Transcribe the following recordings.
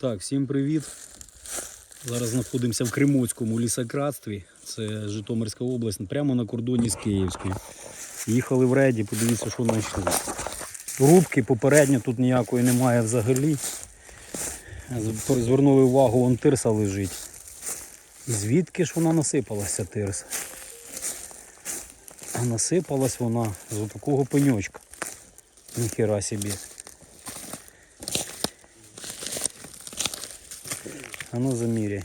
Так, всім привіт. Зараз знаходимося в Кримоцькому лісократстві. Це Житомирська область, прямо на кордоні з Київською. Їхали в рейді, подивіться, що знайшли. Рубки попередньо тут ніякої немає взагалі. Звернули увагу, вон тирса лежить. Звідки ж вона насипалася тирса? Насипалась вона з такого пеньочка. Ніхера собі. А ну заміряй.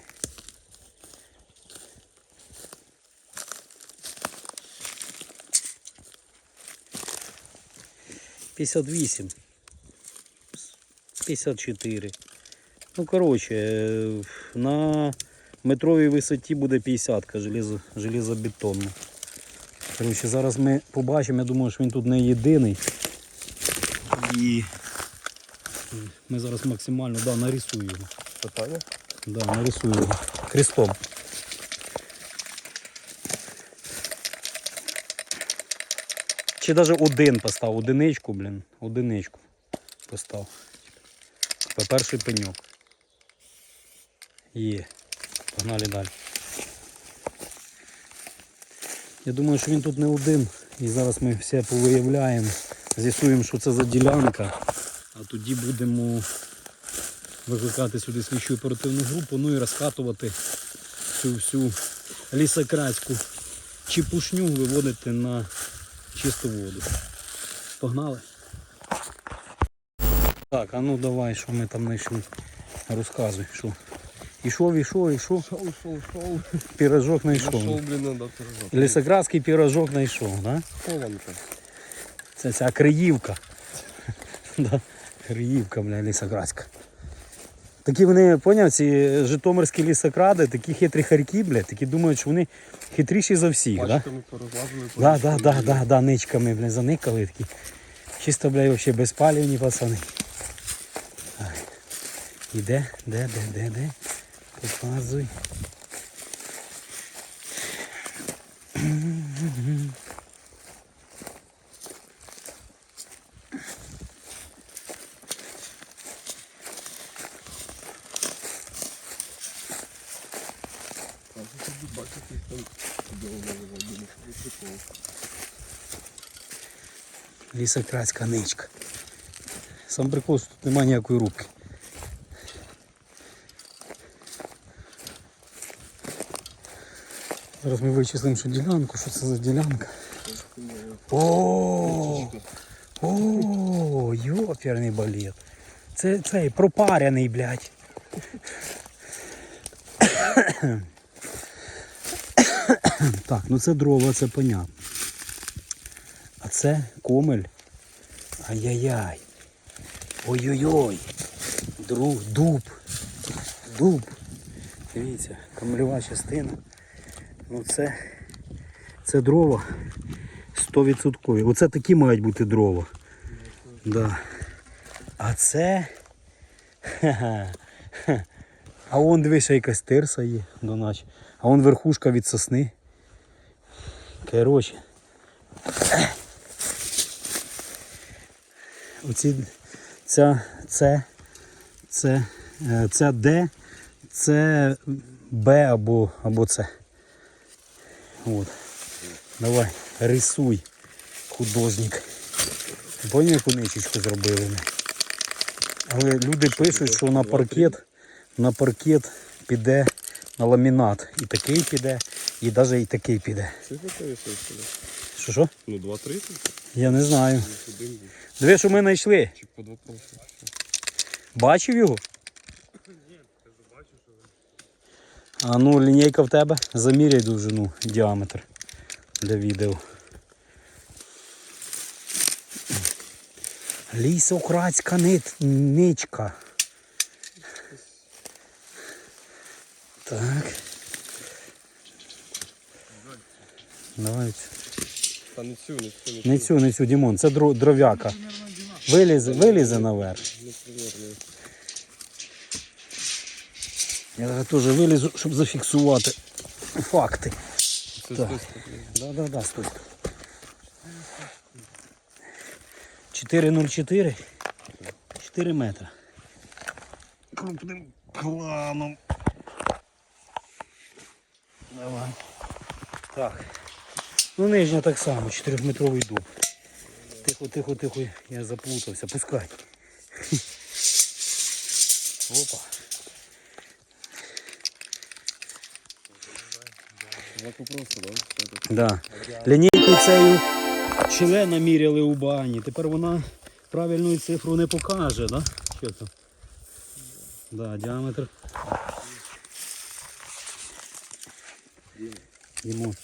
П'ятдесят вісім. П'ятдесят чотири. Ну, коротше, е, на метровій висоті буде 50 железо, железобетонна. Коротше, зараз ми побачимо, я думаю, що він тут не єдиний. І ми зараз максимально да, нарисуємо його. Питання? Да, нарисую його крестом. Чи навіть один постав, одиничку, блін, одиничку постав. Типа перший пеньок. Є. Погнали далі. Я думаю, що він тут не один. І зараз ми все повиявляємо, з'ясуємо, що це за ділянка. А тоді будемо викликати сюди слідчу оперативну групу, ну і розкатувати цю всю лісократську чепушню, виводити на чисту воду. Погнали. Так, а ну давай, що ми там знайшли. Розказуй, що. Ішов, ішов, ішов, Шоу, шоу, шоу. пірожок знайшов. Лісократський пірожок знайшов, да? Хованка. Це ця Криївка. Да, Криївка, бля, лісократська. Такі вони, поняв, ці житомирські лісокради, такі хитрі харьки, бля, такі думають, що вони хитріші за всіх, да? Пачками. Да, да, да, да, да, ничками, бля, заникали такі. Чисто, бля, вообще безпалівні пацани. Так. Іде, де, де, де, де? Показуй. Лісократська ничка. Сам прикол, тут немає ніякої рубки. Зараз ми вичислимо, що ділянку, що це за ділянка. О, о, йоперний балет. Це цей пропаряний, блядь. Так, ну це дрова, це понятно. А це комель. Ай-яй-яй. Ой-ой-ой. Друг, дуб. Дуб. Дивіться, камельова частина. Ну це, це дрова 100%. Оце такі мають бути дрова. Да. А це. А вон дивися, якась тирса є до наче. А вон верхушка від сосни. Короче. Оці, ця, це, це, е, ця Д, це Б або, або С. От. Давай, рисуй, художник. Поняв, яку ничечку зробили. Але люди пишуть, що на паркет, на паркет піде на ламінат. І такий піде, і навіть і такий піде. Це? Що що? Ну, 2-3 Я не знаю. один. Диви, що ми знайшли. Чи по два профі. Бачив його? А ну, лінійка в тебе. Заміряй довжину, діаметр для відео. Лісократська нит, ничка. Так. Давай. Та не цю, не цю, не Не цю, не цю, Дімон, це дро- дров'яка. Вилізе, вилізе наверх. Я зараз теж вилізу, щоб зафіксувати факти. Це Так. списка, блін. Да, да, да, стой. 404. 4 метра. крупним кланом. Давай. Так. Ну нижня так само, 4-метровий дуб. Тихо, тихо, тихо, я заплутався. Пускай. Опа. Просто, да? Да. Лінійкою цією члена міряли у бані. Тепер вона правильну цифру не покаже, да? Що там? Да, діаметр. Йому.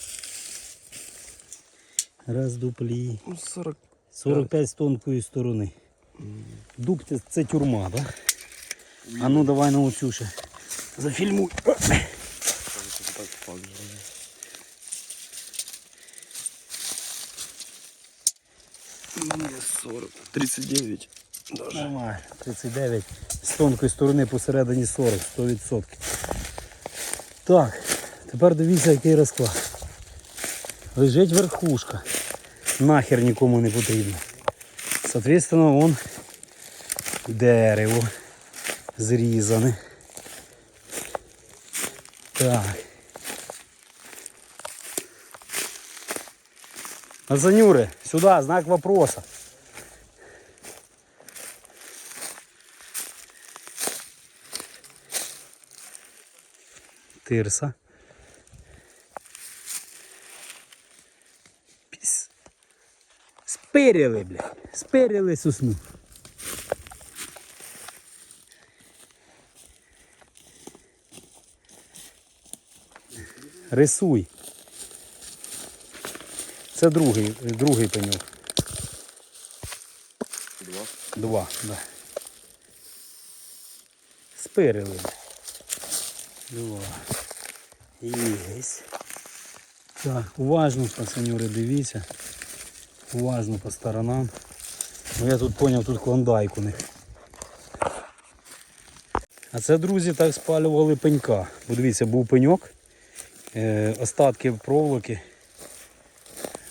Раз дуплі. Ну, 40. 45 з тонкої сторони. Дуб це, це тюрма, так? Да? А ну давай на оцю ще. Зафільмуй. Так, 40. 39. Даже. Нормально. 39. З тонкої сторони посередині 40, 100%. Так, тепер дивіться, який розклад. Лежить верхушка. Нахер нікому не потрібно. Соответственно, вон дерево зрізане. Так. Азанюри, сюди, знак вопроса. Тирса. Спирили, бля. Спирили сосну. Рисуй. Це другий, другий пеньок. Два. Два, да. Спирили. Два. Єсть. Так, уважно, пацанюри, дивіться. Уважно по сторонам. Ну, я тут зрозумів, тут клондайк у них. А це, друзі, так спалювали пенька. Бо дивіться, був пеньок, е, остатки проволоки.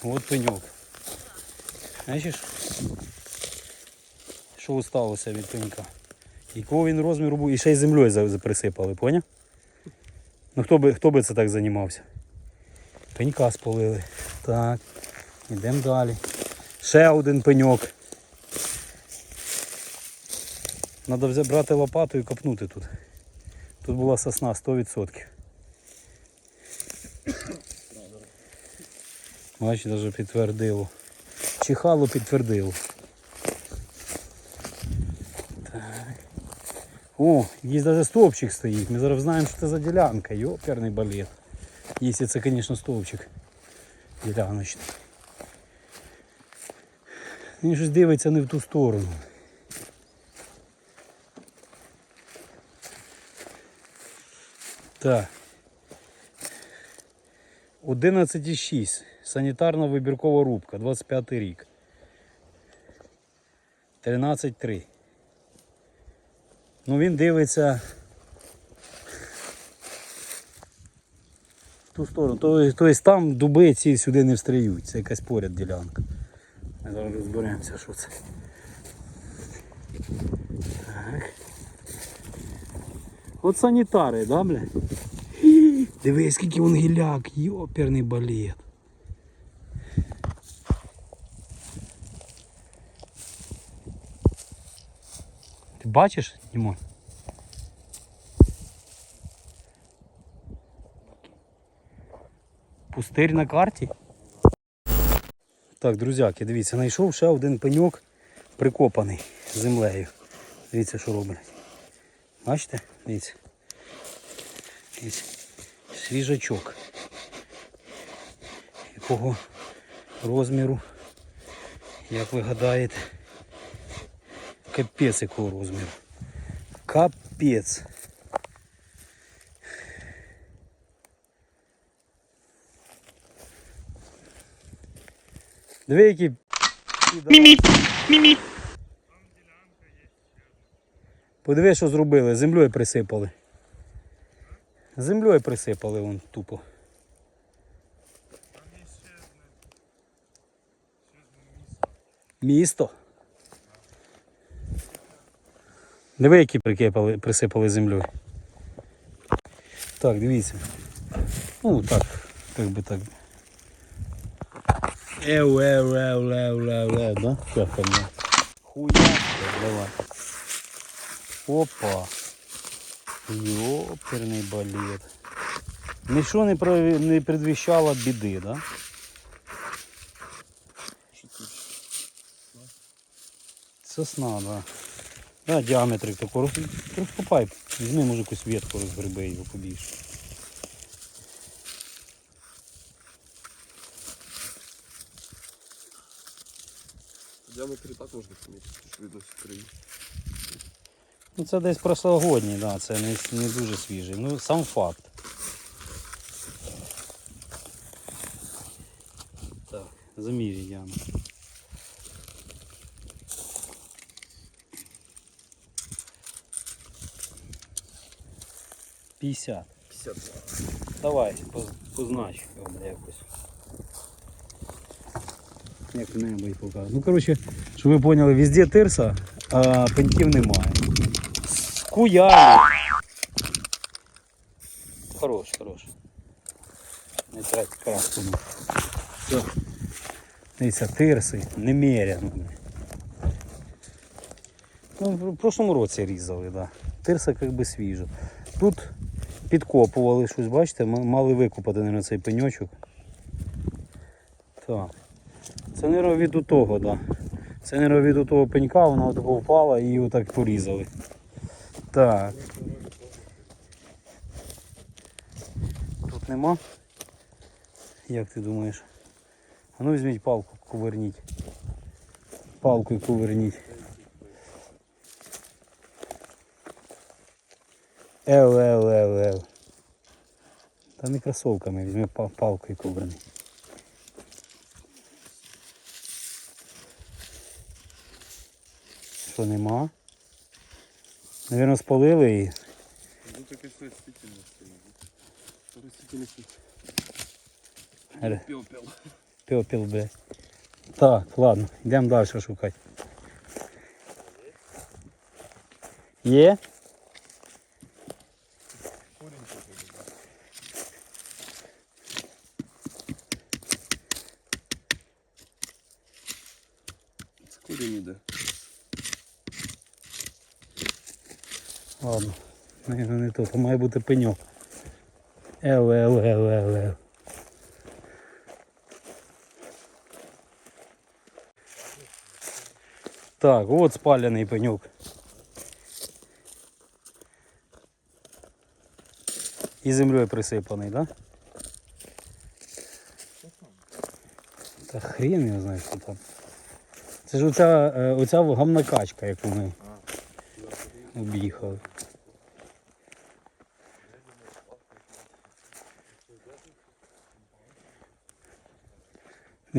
От пеньок. Бачиш? Що осталося від пенька? Якого він розміру був? І ще й землею за- за- присипали, поняв? Ну хто би, хто би це так займався? Пенька спалили. Так. Йдемо далі. Ще один пеньок. Треба взяти брати лопату і копнути тут. Тут була сосна 100%. Бачиш, навіть підтвердило. Чихало підтвердило. Так. О, є навіть стовпчик стоїть. Ми зараз знаємо, що це за ділянка. Йоперний балет. Якщо це, звісно, стовпчик. Діляночний. Він щось дивиться не в ту сторону. Так. 11,6. Санітарна вибіркова рубка, 25 рік. 13,3. Ну він дивиться в ту сторону. Тобто там дуби ці сюди не встріють. Це якась поряд ділянка. Зараз розберемося, що це. Так. От санітари, да, бля? Диви, скільки вон гіляк, йоперний балет. Ти бачиш, Дімон? Пустирь на карті. Так, друзяки, дивіться, знайшов ще один пеньок прикопаний землею. Дивіться, що роблять. Бачите? Дивіться. Дивіться. Свіжачок. Якого розміру, як ви гадаєте, капець якого розміру. Капець. Диви, які Мімі, мімі. Подиви, що зробили, землею присипали. Землею присипали вон тупо. Місто. Диви, які прикипали, присипали землею. Так, дивіться. Ну так, як би так. Эу, эу, эу, эу, эу, эу, да? Как там? да? Хуя, давай. Опа. Ёперний балет. Нічого не, про, не предвіщало біди, да? Що тут? Сосна, да. Да, діаметрик тако роз... розкопай. Візьми, може, якусь ветку розгреби його побільше. Ну це десь прошлогодній, да, це не, не дуже свіжий. Ну, сам факт. Так, замірюй діаметр. П'ятдесят. 52. Давай, поз- познач його якось. Як небо покажу. Ну, коротше, щоб ви поняли, везде тирса, а пеньків немає. Скуяли. Хорош, хорош. Не трать краску. Дивіться, тирси, немеряно. Ну, в прошлому році різали. Да. Тирса як би свіжа. Тут підкопували щось, бачите, мали викопати на цей пеньочок. Так. Це не від того. Да. Це не від того пенька, вона отако впала і її отак порізали. Так. Тут нема? Як ти думаєш? А ну візьміть палку, куверніть. Палкою куверніть. Ел, ел, ел, ел. Та не кросовками, візьми па- палкою куверни. Що нема? Навірно, спалили її. Ну таке все растительне стоїть. Растительність. Ре. Пепел. Пепел, бля. Так, ладно, йдемо далі шукати. Є? Це корінь іде. Ладно, То має бути пеньок. Ел, ел, ел, ел, ел. Так, от спалений пеньок. І землею присипаний, так? Да? Та хрен його знає, що там. Це ж оця, е, оця гамна качка, яку ми об'їхали.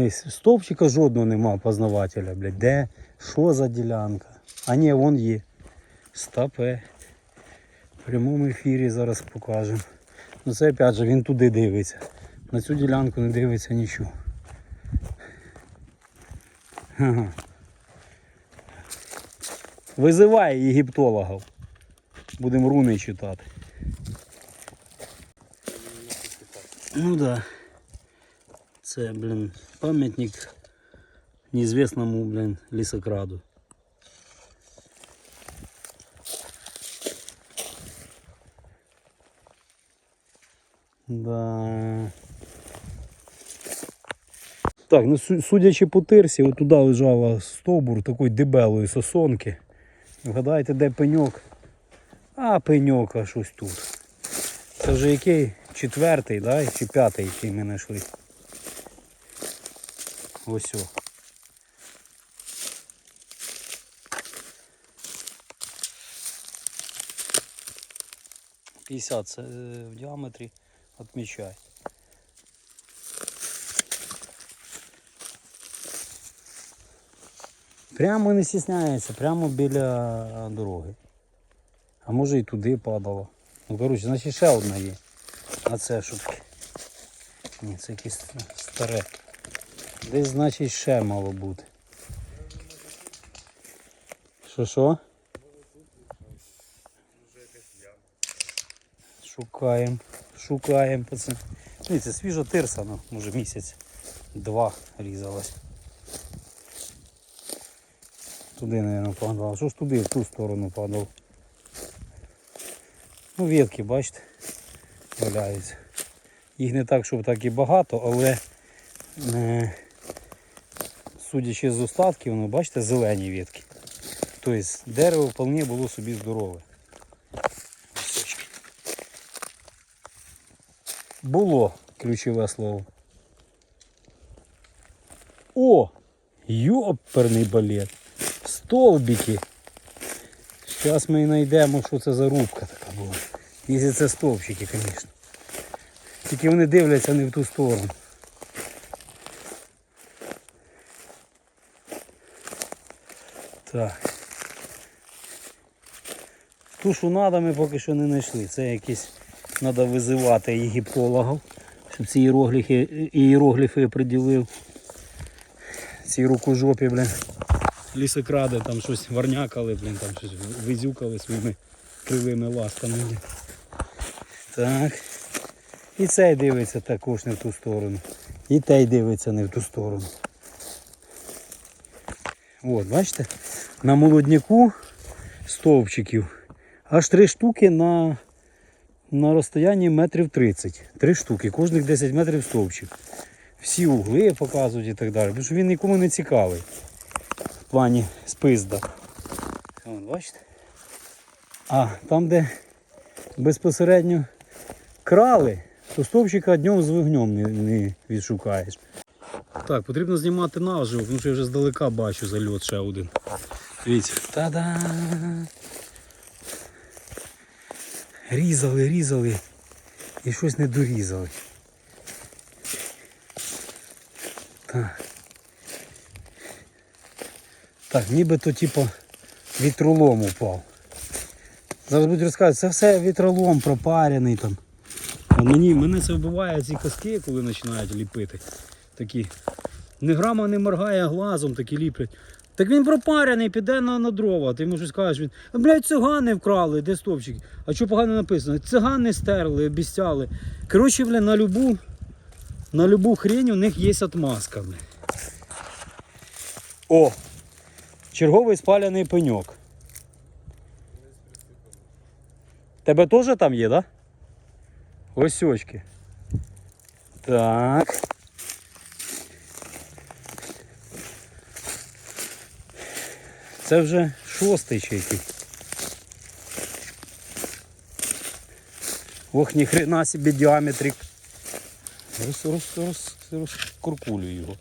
Десь стовпчика жодного нема познавателя, блядь. Де? Що за ділянка? А ні, вон є. Стопе. В прямому ефірі зараз покажемо. Ну це опять же він туди дивиться. На цю ділянку не дивиться нічого. Ага. Визивай єгиптологів. Будемо руни читати. Ну да. Це, блін, пам'ятник неізвісному, блін, лісокраду. Да. Так, ну судячи по тирсі, от туди лежала стовбур такої дебелої сосонки. Вгадайте, де пеньок? А, пеньок, а щось тут. Це вже який? Четвертий, да? чи п'ятий, який ми знайшли. Ось о. П'ятдесят е, в діаметрі відмічай. Прямо не стісняється, прямо біля дороги. А може і туди падало. Ну коротше, значить ще одна є. А це що таке? Ні, це якесь старе. Десь значить ще мало бути. Що що? Шукаємо, шукаємо, пацан. Ні, це свіжа тирса, ну, може місяць, два різалась. Туди, мабуть, падало. Що ж туди, в ту сторону падало? Ну, ветки, бачите, валяються. Їх не так, щоб так і багато, але е, судячи з остатків, ну, бачите, зелені ветки. Тобто дерево вполне було собі здорове. Було ключове слово. О! Йоперний балет. Стовбики. Зараз ми знайдемо, що це за рубка така була. Якщо це стовпчики, звісно. Тільки вони дивляться не в ту сторону. Так. Ту, що треба, ми поки що не знайшли. Це якісь треба визивати єгиптологів, щоб ці іерогліфи, іерогліфи приділив. Ці рукожопі, блін. Лісокради там щось варнякали, блін, там щось визюкали своїми кривими ластами. Так. І цей дивиться також не в ту сторону. І той дивиться не в ту сторону. От, бачите? На молодняку стовпчиків аж три штуки на, на розстоянні метрів 30. Три штуки, кожних 10 метрів стовпчик. Всі угли показують і так далі. Тому що він нікому не цікавий. В плані спизда. Вон, бачите? А там, де безпосередньо крали, то стовпчика днем з вогнем не, не відшукаєш. Так, потрібно знімати наживо, тому що я вже здалека бачу зальот ще один. Дивіться. Та-да! Різали, різали і щось не дорізали. Так. Так, нібито типу вітролом упав. Зараз будуть розказувати, це все вітролом пропарений там. А мені, мене це вбиває ці казки, коли починають ліпити. Такі. Ні грама не моргає глазом, такі ліплять. Так він пропарений, піде на, на дрова. Ти йому щось кажеш, він. «А, Блядь, цигани вкрали, де стопчик? А що погано написано? Цигани стерли, обіцяли. Коротше, бля, на любу, на любу хрень у них є отмазка. Бля. О! Черговий спаляний пеньок. Тебе теж там є, так? Да? Ось очки. Так. Це вже шостий чи який. Ох, ніхрена собі діаметрик. Роз, роз, роз, розкуркулю його.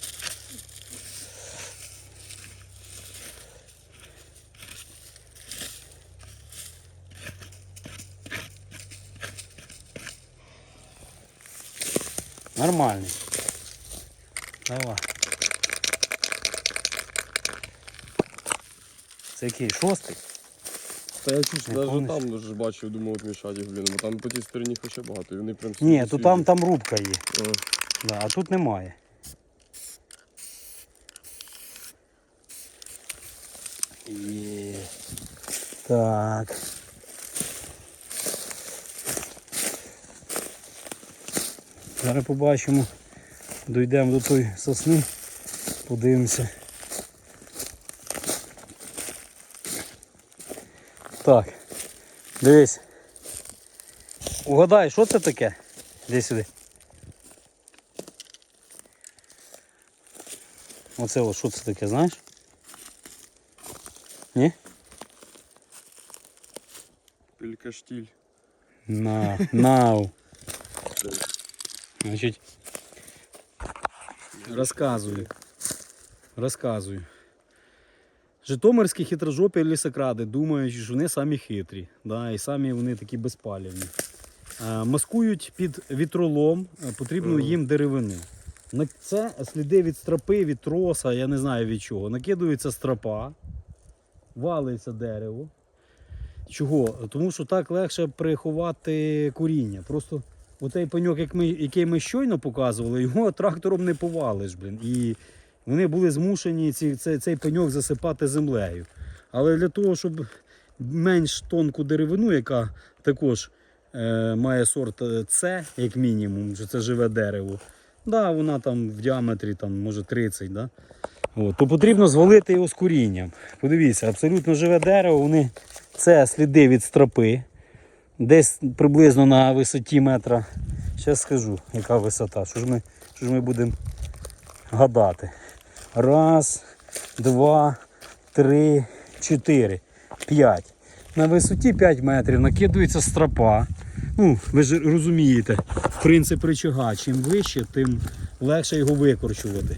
Нормальний. Давай. Це який? Шостий? Та я Не навіть там ж бачив, думав, от мішать їх, блін, бо там по тій стороні хоча багато, і вони прям Ні, то там, там рубка є. Ага. Да, а тут немає. Є. Так. Зараз побачимо. Дійдемо до тої сосни, подивимося. Так. Дивись. Угадай, що це таке? Іди сюди. Оце ось що це таке, знаєш? Ні? Пількаштіль. На, нау. Значить, розказую. Розказую. Житомирські хитрожопі лісокради думають, що вони самі хитрі, да, і самі вони такі безпалівні. Е, Маскують під вітролом е, потрібну їм деревину. На це сліди від стропи, від троса, я не знаю від чого. Накидується стропа, валиться дерево. Чого? Тому що так легше приховати коріння. Просто отей пеньок, який ми щойно показували, його трактором не повалиш. Блін. І вони були змушені ці, цей, цей пеньок засипати землею. Але для того, щоб менш тонку деревину, яка також е, має сорт е, С, як мінімум, що це живе дерево. Да, вона там в діаметрі там, може 30, да? От, то потрібно звалити його з корінням. Подивіться, абсолютно живе дерево, вони це сліди від стропи. Десь приблизно на висоті метра. Зараз скажу, яка висота. Що ж ми, що ж ми будемо гадати. Раз, два, три, чотири, п'ять. На висоті 5 метрів накидується стропа. Ну, ви ж розумієте, принцип рычага. Чим вище, тим легше його викорчувати.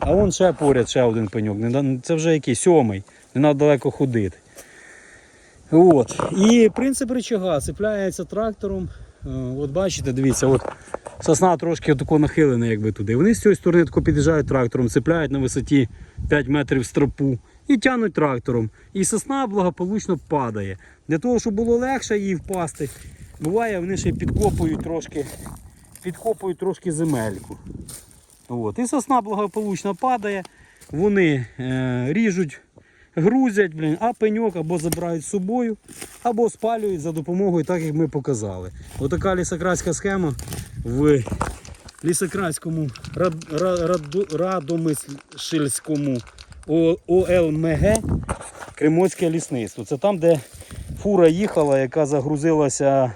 А вон ще поряд ще один пеньок. Це вже який сьомий. Не треба далеко ходити. От. І принцип рычага цепляється трактором. Е, От бачите, дивіться, от сосна трошки отако нахилена, якби туди. Вони з цієї сторони тако під'їжджають трактором, цепляють на висоті 5 метрів стропу і тягнуть трактором. І сосна благополучно падає. Для того, щоб було легше їй впасти, буває, вони ще підкопують трошки, підкопують трошки земельку. От. І сосна благополучно падає, вони е, ріжуть, грузять, блін, а пеньок або забирають з собою, або спалюють за допомогою, так як ми показали. Отака лісократська схема в лісократському рад, ра- раду- радомишльському ОЛМГ Кримоцьке лісництво. Це там, де фура їхала, яка загрузилася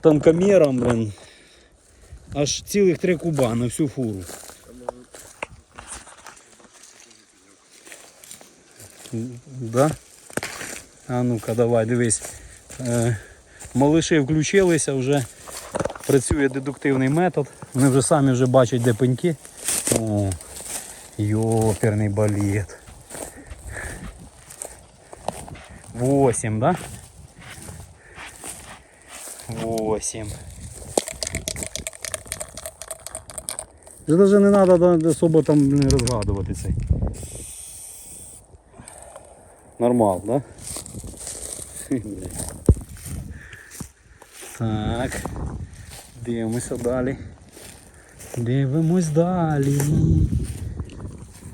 танкомером, блін, аж цілих три куба на всю фуру. Да? А ну-ка, давай, дивись. Е, малиші включилися, вже працює дедуктивний метод. Вони вже самі вже бачать, де пеньки. О, йоперний балет. Восемь, да? Восемь. Вже навіть не треба особо там розгадувати цей. Нормал, да? Так. Дивимося далі. Дивимось далі.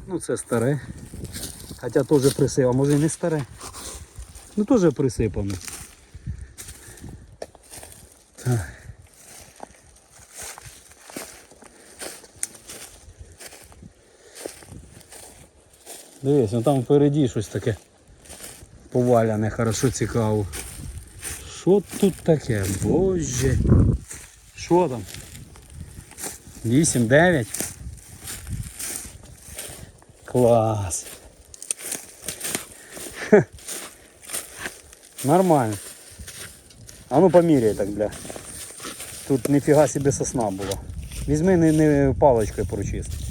Ну це старе. Хоча теж присипано, може і не старе. Ну теж присипано. Так. Дивись, ну там впереді щось таке поваляне, хорошо цікаво. Що тут таке? Боже. Що там? 8, 9. Клас. Хе. Нормально. А ну поміряй так, бля. Тут ніфіга собі сосна була. Візьми не, не паличкою прочисти.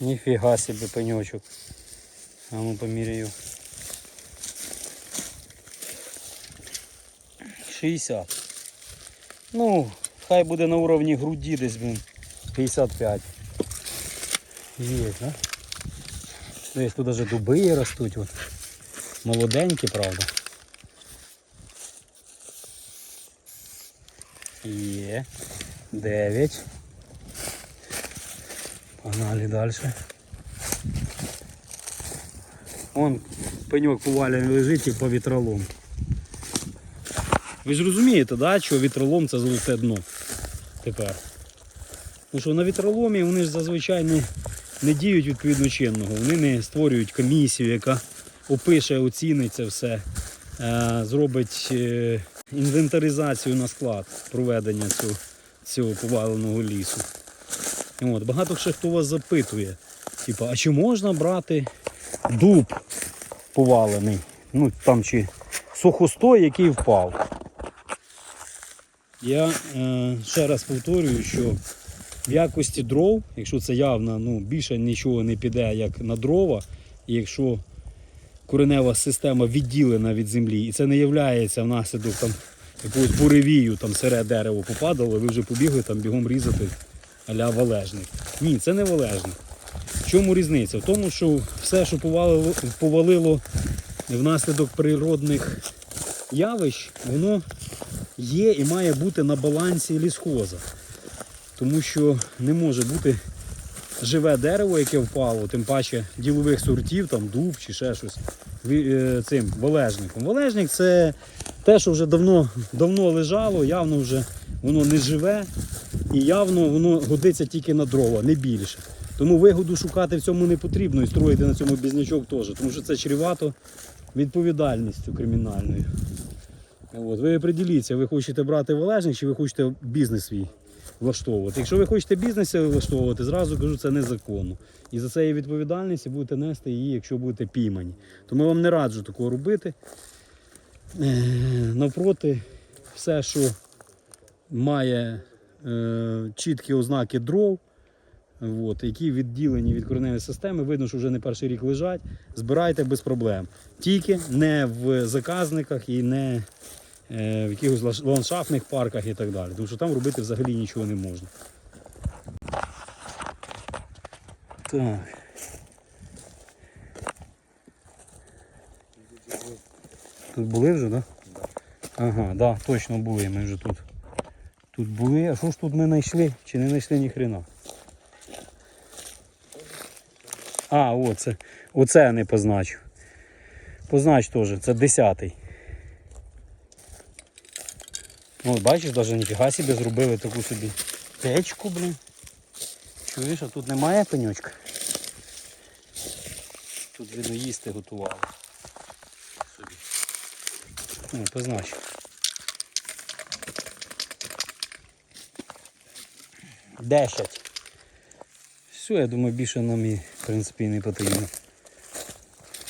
Ніфіга собі пеньочок. А ну поміряю. 60. Ну, хай буде на уровні груді десь, блін. 55. Є, да? Десь тут даже дуби ростуть. От. Молоденькі, правда. Є. 9. Погнали далі. Вон пеньок повалений лежить і по вітролом. Ви ж розумієте, да, що вітролом це золоте дно тепер. Тому що на вітроломі вони ж зазвичай не, не діють відповідно чинного. Вони не створюють комісію, яка опише, оцінить це все, е, зробить е, інвентаризацію на склад проведення цього, цього поваленого лісу. От, багато ще хто вас запитує, типу, а чи можна брати дуб повалений? Ну там чи сухостой, який впав. Я е, ще раз повторюю, що в якості дров, якщо це явно ну, більше нічого не піде, як на дрова, і якщо коренева система відділена від землі, і це не є внаслідок там якогось буревію, там сире дерево попадало, ви вже побігли там бігом різати а-ля валежник. Ні, це не валежник. В чому різниця? В тому, що все, що повалило, повалило внаслідок природних явищ, воно є і має бути на балансі лісхоза. Тому що не може бути живе дерево, яке впало, тим паче ділових сортів, там дуб чи ще щось, е, цим валежником. Валежник це те, що вже давно, давно лежало, явно вже воно не живе і явно воно годиться тільки на дрова, не більше. Тому вигоду шукати в цьому не потрібно і строїти на цьому бізнячок теж, тому що це чревато відповідальністю кримінальною. От, ви приділіться, ви хочете брати валежник чи ви хочете бізнес свій влаштовувати. Якщо ви хочете бізнес свій влаштовувати, зразу кажу, це незаконно. І за це є відповідальність будете нести її, якщо будете піймані. Тому я вам не раджу такого робити. Е, Навпроти, все, що має чіткі ознаки дров, от, які відділені від кореневої системи, видно, що вже не перший рік лежать, збирайте без проблем. Тільки не в заказниках і не е, в якихось ландшафтних парках і так далі. Тому що там робити взагалі нічого не можна. Так. Тут були вже, так? Да? Ага, да, точно були. Ми вже тут тут були. А що ж тут ми знайшли? Чи не знайшли ні хрена? А, оце. Оце я не позначу. Познач теж, це десятий. Ну, бачиш, навіть ніфіга собі зробили таку собі течку, блін. Чуєш, а тут немає пеньочка. Тут видно їсти готували. Ну, позначив. 10. Все, я думаю, більше нам і в принципі не потрібно.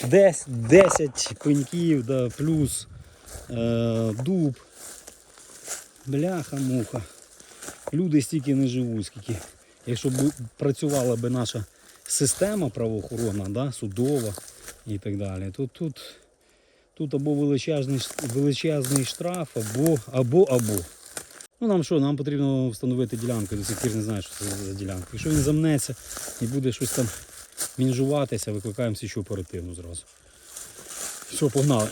Десь 10 пеньків, да, плюс е, дуб. Бляха-муха. Люди стільки не живуть, скільки. Якщо б працювала б наша система правоохоронна, да, судова і так далі, то тут тут або величезний величезний штраф, або або, або. Ну нам що, нам потрібно встановити ділянку, до сих пір не знаю, що це за ділянка. Якщо він замнеться і буде щось там мінжуватися, викликаємо січу оперативну зразу. Все, погнали.